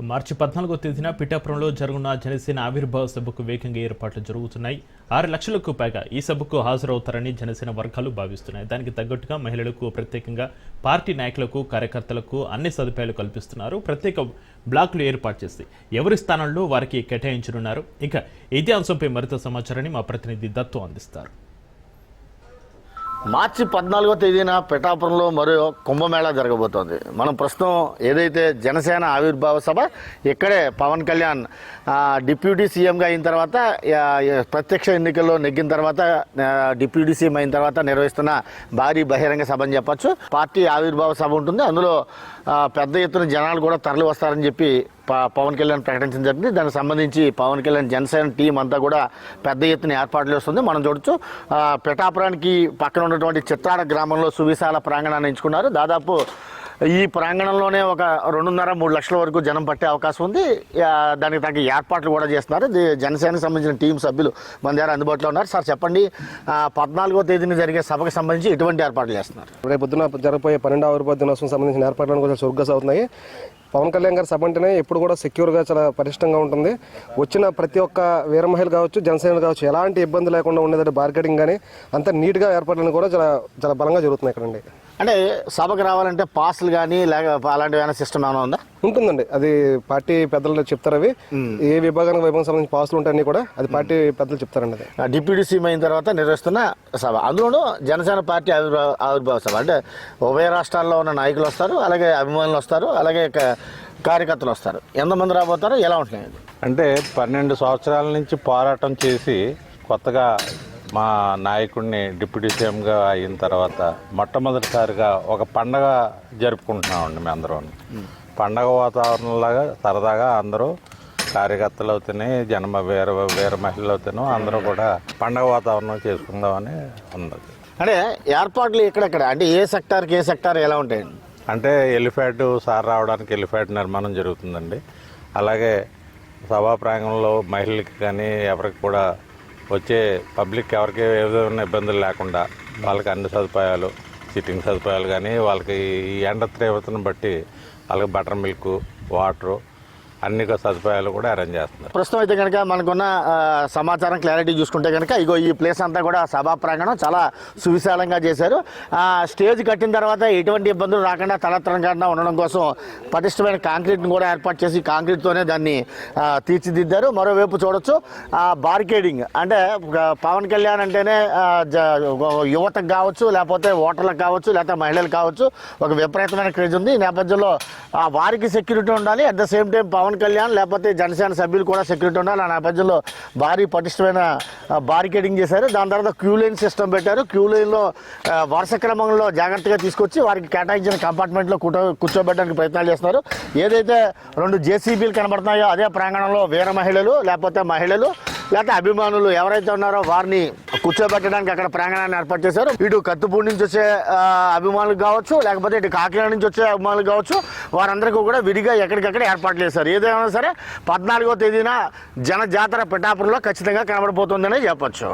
మార్చి పద్నాలుగో తేదీన పిఠాపురంలో జరగనున్న జనసేన ఆవిర్భావ సభకు వేగంగా ఏర్పాట్లు జరుగుతున్నాయి. ఆరు లక్షలకు పైగా ఈ సభకు హాజరవుతారని జనసేన వర్గాలు భావిస్తున్నాయి. దానికి తగ్గట్టుగా మహిళలకు ప్రత్యేకంగా పార్టీ నాయకులకు కార్యకర్తలకు అన్ని సదుపాయాలు కల్పిస్తున్నారు. ప్రత్యేక బ్లాక్లు ఏర్పాటు చేసి ఎవరి స్థానంలో వారికి కేటాయించనున్నారు. ఇంకా ఇదే అంశంపై మరింత సమాచారాన్ని మా ప్రతినిధి దత్తు అందిస్తారు. మార్చి పద్నాలుగో తేదీన పిఠాపురంలో మరో కుంభమేళా జరగబోతోంది. మనం ప్రస్తుతం ఏదైతే జనసేన ఆవిర్భావ సభ ఇక్కడే పవన్ కళ్యాణ్ డిప్యూటీ సీఎంగా అయిన తర్వాత ప్రత్యక్ష ఎన్నికల్లో నెగ్గిన తర్వాత డిప్యూటీ సీఎం అయిన తర్వాత నిర్వహిస్తున్న భారీ బహిరంగ సభ అని చెప్పొచ్చు. పార్టీ ఆవిర్భావ సభ ఉంటుంది. అందులో పెద్ద ఎత్తున జనాలు కూడా తరలి వస్తారని చెప్పి పవన్ కళ్యాణ్ ప్రకటించడం జరిగింది. దానికి సంబంధించి పవన్ కళ్యాణ్ జనసేన టీం అంతా కూడా పెద్ద ఎత్తున ఏర్పాట్లు చేస్తుంది. మనం చూడొచ్చు. పిఠాపురానికి పక్కన ఉన్నటువంటి చిత్రాడ గ్రామంలో సువిశాల ప్రాంగణాన్ని ఎంచుకున్నారు. దాదాపు ఈ ప్రాంగణంలోనే ఒక రెండున్నర మూడు లక్షల వరకు జనం పట్టే అవకాశం ఉంది. దానికి తగ్గ ఏర్పాట్లు కూడా చేస్తున్నారు. ఇది జనసేనకు సంబంధించిన టీం సభ్యులు మన దగ్గర అందుబాటులో ఉన్నారు. సార్ చెప్పండి పద్నాలుగో తేదీన జరిగే సభకు సంబంధించి ఎటువంటి ఏర్పాట్లు చేస్తున్నారు? రేపు పొద్దున జరగబోయే పన్నెండవ ఆవిర్భావ దినోత్సవం సంబంధించిన ఏర్పాట్లను కూడా సురుగ్గా అవుతున్నాయి పవన్ కళ్యాణ్ గారి సభ అంటేనే ఎప్పుడు కూడా సెక్యూర్గా చాలా పటిష్టంగా ఉంటుంది. వచ్చిన ప్రతి ఒక్క వీరమహిళ కావచ్చు జనసేన కావచ్చు ఎలాంటి ఇబ్బంది లేకుండా ఉండేదంటే బార్గెటింగ్ కానీ అంత నీట్గా ఏర్పాట్లను కూడా చాలా చాలా బలంగా జరుగుతున్నాయి ఇక్కడండి అంటే సభకు రావాలంటే పాస్లు కానీ లేక అలాంటి ఏమైనా సిస్టమ్ ఏమైనా ఉందా? ఉంటుందండి. అది పార్టీ పెద్దలు చెప్తారు అవి. ఏ విభాగానికి వైభవం సంబంధించి పాసులు ఉంటాయని కూడా అది పార్టీ పెద్దలు చెప్తారండి అది. ఆ డిప్యూటీ సీఎం అయిన తర్వాత నిర్వహిస్తున్న సభ. అందులోనూ జనసేన పార్టీ ఆవిర్భావ ఆవిర్భావ సభ. అంటే ఉభయ రాష్ట్రాల్లో ఉన్న నాయకులు వస్తారు అలాగే అభిమానులు వస్తారు అలాగే కార్యకర్తలు వస్తారు. ఎంతమంది రాబోతారో ఎలా ఉంటున్నాయి ఇది? అంటే పన్నెండు సంవత్సరాల నుంచి పోరాటం చేసి కొత్తగా మా నాయకుడిని డిప్యూటీ సీఎంగా అయిన తర్వాత మొట్టమొదటిసారిగా ఒక పండగ జరుపుకుంటున్నామండి మేము అందరం. పండగ వాతావరణంలాగా సరదాగా అందరూ కార్యకర్తలు అవుతున్నాయి జన్మ వీర వీర మహిళలు అవుతాను అందరూ కూడా పండగ వాతావరణం చేసుకుందామని ఉన్నది. అంటే ఏర్పాట్లు ఇక్కడెక్కడ అంటే ఏ సెక్టార్కి ఏ సెక్టార్ ఎలా ఉంటాయండి అంటే ఎలిఫాట్ సార్ రావడానికి ఎలిఫాట్ నిర్మాణం జరుగుతుందండి. అలాగే సభా ప్రాంగణంలో మహిళలకి కానీ ఎవరికి కూడా వచ్చే పబ్లిక్ ఎవరికి ఏ విధమైన ఇబ్బందులు లేకుండా వాళ్ళకి అన్ని సదుపాయాలు సిట్టింగ్ సదుపాయాలు కానీ వాళ్ళకి ఈ ఎండ తీవ్రతను బట్టి వాళ్ళకి బటర్ మిల్క్ వాటరు అన్ని సదుపాయాలు కూడా అరేంజ్ చేస్తున్నారు. ప్రస్తుతం అయితే కనుక మనకున్న సమాచారం క్లారిటీ చూసుకుంటే కనుక ఇగో ఈ ప్లేస్ అంతా కూడా సభా ప్రాంగణం చాలా సువిశాలంగా చేశారు. ఆ, స్టేజ్ కట్టిన తర్వాత ఎటువంటి ఇబ్బందులు రాకుండా తలెత్తకుండా ఉండడం కోసం పటిష్టమైన కాంక్రీట్ని కూడా ఏర్పాటు చేసి కాంక్రీట్తోనే దాన్ని తీర్చిదిద్దారు. మరోవైపు చూడొచ్చు బార్కేడింగ్ అంటే పవన్ కళ్యాణ్ అంటేనే యువతకు కావచ్చు లేకపోతే ఓటర్లకు కావచ్చు లేకపోతే మహిళలకు కావచ్చు ఒక విపరీతమైన క్రేజ్ ఉంది. ఈ నేపథ్యంలో వారికి సెక్యూరిటీ ఉండాలి. At the same time Pawan Kalyan లేకపోతే జనసేన సభ్యులు కూడా సెక్యూరిటీ ఉండాలి. ఆ నేపథ్యంలో భారీ పటిష్టమైన బారికేడింగ్ చేశారు. దాని తర్వాత క్యూ లైన్ సిస్టమ్ పెట్టారు. క్యూ లైన్లో వరుస క్రమంలో జాగ్రత్తగా తీసుకొచ్చి వారికి కేటాయించిన కంపార్ట్మెంట్లో కూటో కూర్చోబెట్టడానికి ప్రయత్నాలు చేస్తున్నారు. ఏదైతే రెండు జేసీబీలు కనబడుతున్నాయో అదే ప్రాంగణంలో వీర మహిళలు లేకపోతే మహిళలు లేకపోతే అభిమానులు ఎవరైతే ఉన్నారో వారిని కూర్చోబెట్టడానికి అక్కడ ప్రాంగణాన్ని ఏర్పాటు చేశారు. ఇటు కత్తుపూడి నుంచి వచ్చే అభిమానులు కావచ్చు లేకపోతే ఇటు కాకినాడ నుంచి వచ్చే అభిమానులు కావచ్చు వారందరికీ కూడా విడిగా ఎక్కడికక్కడ ఏర్పాట్లు చేశారు. ఏదైనా సరే పద్నాలుగో తేదీన జన జాతర పిఠాపురంలో ఖచ్చితంగా కనబడిపోతుందని చెప్పచ్చు.